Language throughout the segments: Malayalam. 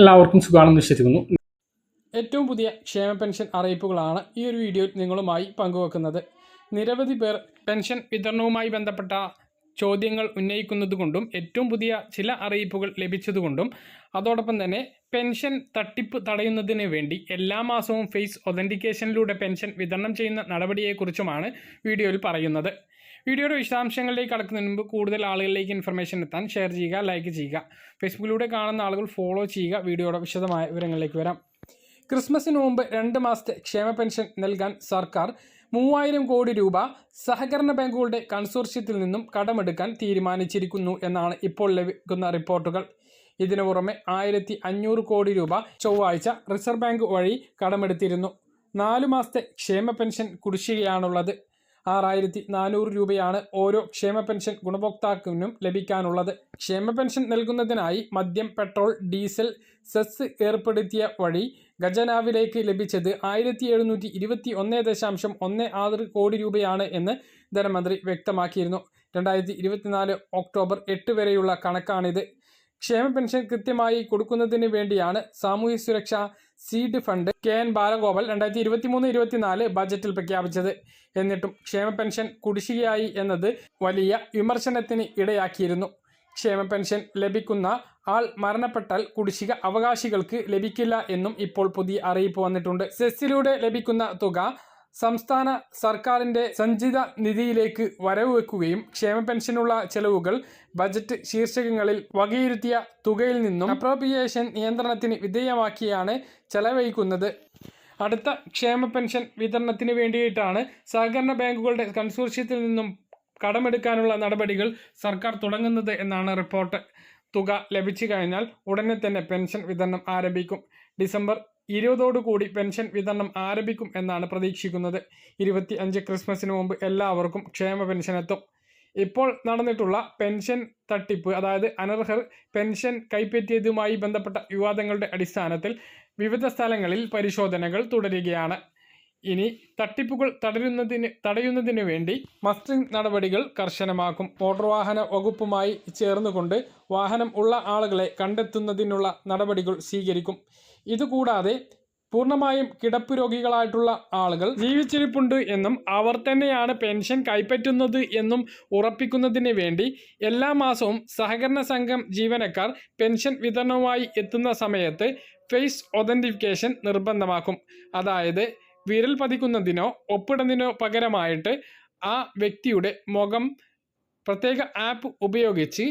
എല്ലാവർക്കും സുഖമാണെന്ന് വിശ്വസിക്കുന്നു. ഏറ്റവും പുതിയ ക്ഷേമ പെൻഷൻ അറിയിപ്പുകളാണ് ഈ ഒരു വീഡിയോയിൽ നിങ്ങളുമായി പങ്കുവെക്കുന്നത്. നിരവധി പേർ പെൻഷൻ വിതരണവുമായി ബന്ധപ്പെട്ട ചോദ്യങ്ങൾ ഉന്നയിക്കുന്നതുകൊണ്ടും ഏറ്റവും പുതിയ ചില അറിയിപ്പുകൾ ലഭിച്ചതുകൊണ്ടും അതോടൊപ്പം തന്നെ പെൻഷൻ തട്ടിപ്പ് തടയുന്നതിന് വേണ്ടി എല്ലാ മാസവും ഫേസ് ഒതന്റിക്കേഷനിലൂടെ പെൻഷൻ വിതരണം ചെയ്യുന്ന നടപടിയെക്കുറിച്ചുമാണ് വീഡിയോയിൽ പറയുന്നത്. വീഡിയോയുടെ വിശദാംശങ്ങളിലേക്ക് കടക്കുന്നതിന് മുമ്പ് കൂടുതൽ ആളുകളിലേക്ക് ഇൻഫർമേഷൻ എത്താൻ ഷെയർ ചെയ്യുക ലൈക്ക് ചെയ്യുക. ഫേസ്ബുക്കിലൂടെ കാണുന്ന ആളുകൾ ഫോളോ ചെയ്യുക. വീഡിയോയുടെ വിശദമായ വിവരങ്ങളിലേക്ക് വരാം. ക്രിസ്മസിന് മുമ്പ് രണ്ട് മാസത്തെ ക്ഷേമ പെൻഷൻ നൽകാൻ സർക്കാർ മൂവായിരം കോടി രൂപ സഹകരണ ബാങ്കുകളുടെ കൺസോർഷ്യത്തിൽ നിന്നും കടമെടുക്കാൻ തീരുമാനിച്ചിരിക്കുന്നു എന്നാണ് ഇപ്പോൾ ലഭിക്കുന്ന റിപ്പോർട്ടുകൾ. ഇതിനു പുറമെ ആയിരത്തി അഞ്ഞൂറ് കോടി രൂപ ചൊവ്വാഴ്ച റിസർവ് ബാങ്ക് വഴി കടമെടുത്തിരുന്നു. നാലു മാസത്തെ ക്ഷേമ പെൻഷൻ കുടിശ്ശികയാണുള്ളത്. ആറായിരത്തി നാനൂറ് രൂപയാണ് ഓരോ ക്ഷേമ പെൻഷൻ ഗുണഭോക്താക്കളിനും ലഭിക്കാനുള്ളത്. ക്ഷേമ പെൻഷൻ നൽകുന്നതിനായി മദ്യം പെട്രോൾ ഡീസൽ സെസ് ഏർപ്പെടുത്തിയ വഴി ഖജനാവിലേക്ക് ലഭിച്ചത് ആയിരത്തി എഴുന്നൂറ്റി ഇരുപത്തി ഒന്ന് ദശാംശം ഒന്ന് ആറ് കോടി രൂപയാണ് എന്ന് ധനമന്ത്രി വ്യക്തമാക്കിയിരുന്നു. രണ്ടായിരത്തി ഇരുപത്തിനാല് ഒക്ടോബർ എട്ട് വരെയുള്ള കണക്കാണിത്. ക്ഷേമ പെൻഷൻ കൃത്യമായി കൊടുക്കുന്നതിന് വേണ്ടിയാണ് സാമൂഹ്യ സുരക്ഷാ seed fund K N Balagopal രണ്ടായിരത്തി ഇരുപത്തി മൂന്ന് ഇരുപത്തിനാല് ബജറ്റിൽ പ്രഖ്യാപിച്ചത്. എന്നിട്ടും ക്ഷേമ പെൻഷൻ കുടിശ്ശികയായി എന്നത് വലിയ വിമർശനത്തിന് ഇടയാക്കിയിരുന്നു. ക്ഷേമ പെൻഷൻ ലഭിക്കുന്ന ആൾ മരണപ്പെട്ടാൽ കുടിശ്ശിക അവകാശികൾക്ക് ലഭിക്കില്ല എന്നും ഇപ്പോൾ പുതിയ അറിയിപ്പ് വന്നിട്ടുണ്ട്. സെസ്സിലൂടെ ലഭിക്കുന്ന തുക സംസ്ഥാന സർക്കാരിന്റെ സഞ്ചിത നിധിയിലേക്ക് വരവ് വെക്കുകയും ക്ഷേമ പെൻഷനുള്ള ചെലവുകൾ ബജറ്റ് ശീർഷകങ്ങളിൽ വകയിരുത്തിയ തുകയിൽ നിന്നും അപ്രോപ്രിയേഷൻ നിയന്ത്രണത്തിന് വിധേയമാക്കിയാണ് ചെലവഴിക്കുന്നത്. അടുത്ത ക്ഷേമ പെൻഷൻ വിതരണത്തിന് വേണ്ടിയിട്ടാണ് സഹകരണ ബാങ്കുകളുടെ കൺസോർഷ്യത്തിൽ നിന്നും കടമെടുക്കാനുള്ള നടപടികൾ സർക്കാർ തുടങ്ങുന്നത് എന്നാണ് റിപ്പോർട്ട്. തുക ലഭിച്ചു കഴിഞ്ഞാൽ ഉടനെ തന്നെ പെൻഷൻ വിതരണം ആരംഭിക്കും. ഡിസംബർ ഇരുപതോടുകൂടി പെൻഷൻ വിതരണം ആരംഭിക്കും എന്നാണ് പ്രതീക്ഷിക്കുന്നത്. ഇരുപത്തി അഞ്ച് ക്രിസ്മസിന് മുമ്പ് എല്ലാവർക്കും ക്ഷേമ പെൻഷൻ എത്തും ഇപ്പോൾ നടന്നിട്ടുള്ള പെൻഷൻ തട്ടിപ്പ് അതായത് അനർഹർ പെൻഷൻ കൈപ്പറ്റിയതുമായി ബന്ധപ്പെട്ട വിവാദങ്ങളുടെ അടിസ്ഥാനത്തിൽ വിവിധ സ്ഥലങ്ങളിൽ പരിശോധനകൾ തുടരുകയാണ്. ഇനി തട്ടിപ്പുകൾ തടയുന്നതിന് തടയുന്നതിനു വേണ്ടി മസ്റ്ററിംഗ് നടപടികൾ കർശനമാക്കും. മോട്ടോർ വാഹന വകുപ്പുമായി ചേർന്നുകൊണ്ട് വാഹനം ഉള്ള ആളുകളെ കണ്ടെത്തുന്നതിനുള്ള നടപടികൾ സ്വീകരിക്കും. ഇതുകൂടാതെ പൂർണമായും കിടപ്പ് രോഗികളായിട്ടുള്ള ആളുകൾ ജീവിച്ചിരിപ്പുണ്ട് എന്നും അവർ തന്നെയാണ് പെൻഷൻ കൈപ്പറ്റുന്നത് എന്നും ഉറപ്പിക്കുന്നതിന് വേണ്ടി എല്ലാ മാസവും സഹകരണ സംഘം ജീവനക്കാർ പെൻഷൻ വിതരണവുമായി എത്തുന്ന സമയത്ത് ഫേസ് ഒതന്റിഫിക്കേഷൻ നിർബന്ധമാക്കും. അതായത് വിരൽ പതിക്കുന്നതിനോ ഒപ്പിടുന്നതിനോ പകരമായിട്ട് ആ വ്യക്തിയുടെ മുഖം പ്രത്യേക ആപ്പ് ഉപയോഗിച്ച്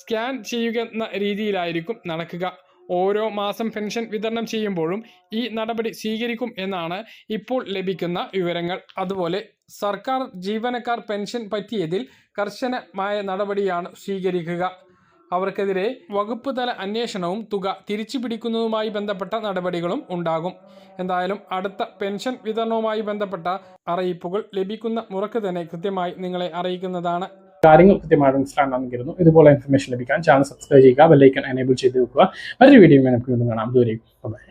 സ്കാൻ ചെയ്യുക എന്ന രീതിയിലായിരിക്കും നടക്കുക. ഓരോ മാസം പെൻഷൻ വിതരണം ചെയ്യുമ്പോഴും ഈ നടപടി സ്വീകരിക്കും എന്നാണ് ഇപ്പോൾ ലഭിക്കുന്ന വിവരങ്ങൾ. അതുപോലെ സർക്കാർ ജീവനക്കാർ പെൻഷൻ പറ്റിയതിൽ കർശനമായ നടപടിയാണ് സ്വീകരിക്കുക. അവർക്കെതിരെ വകുപ്പ് തല അന്വേഷണവും തുക തിരിച്ചു പിടിക്കുന്നതുമായി ബന്ധപ്പെട്ട നടപടികളും ഉണ്ടാകും. എന്തായാലും അടുത്ത പെൻഷൻ വിതരണവുമായി ബന്ധപ്പെട്ട അറിയിപ്പുകൾ ലഭിക്കുന്ന മുറക്ക് തന്നെ കൃത്യമായി നിങ്ങളെ അറിയിക്കുന്നതാണ്. കാര്യങ്ങൾ കൃത്യമായിട്ട് മനസ്സിലാണെന്ന് കരുതുന്നു ഇതുപോലെ ഇൻഫർമേഷൻ ലഭിക്കാൻ ചാനൽ സബ്സ്ക്രൈബ് ചെയ്യുക ബെല്ലൈക്കൺ എനേബിൾ ചെയ്ത് വെക്കുക. മറ്റൊരു വീഡിയോ കാണാം. ബൈ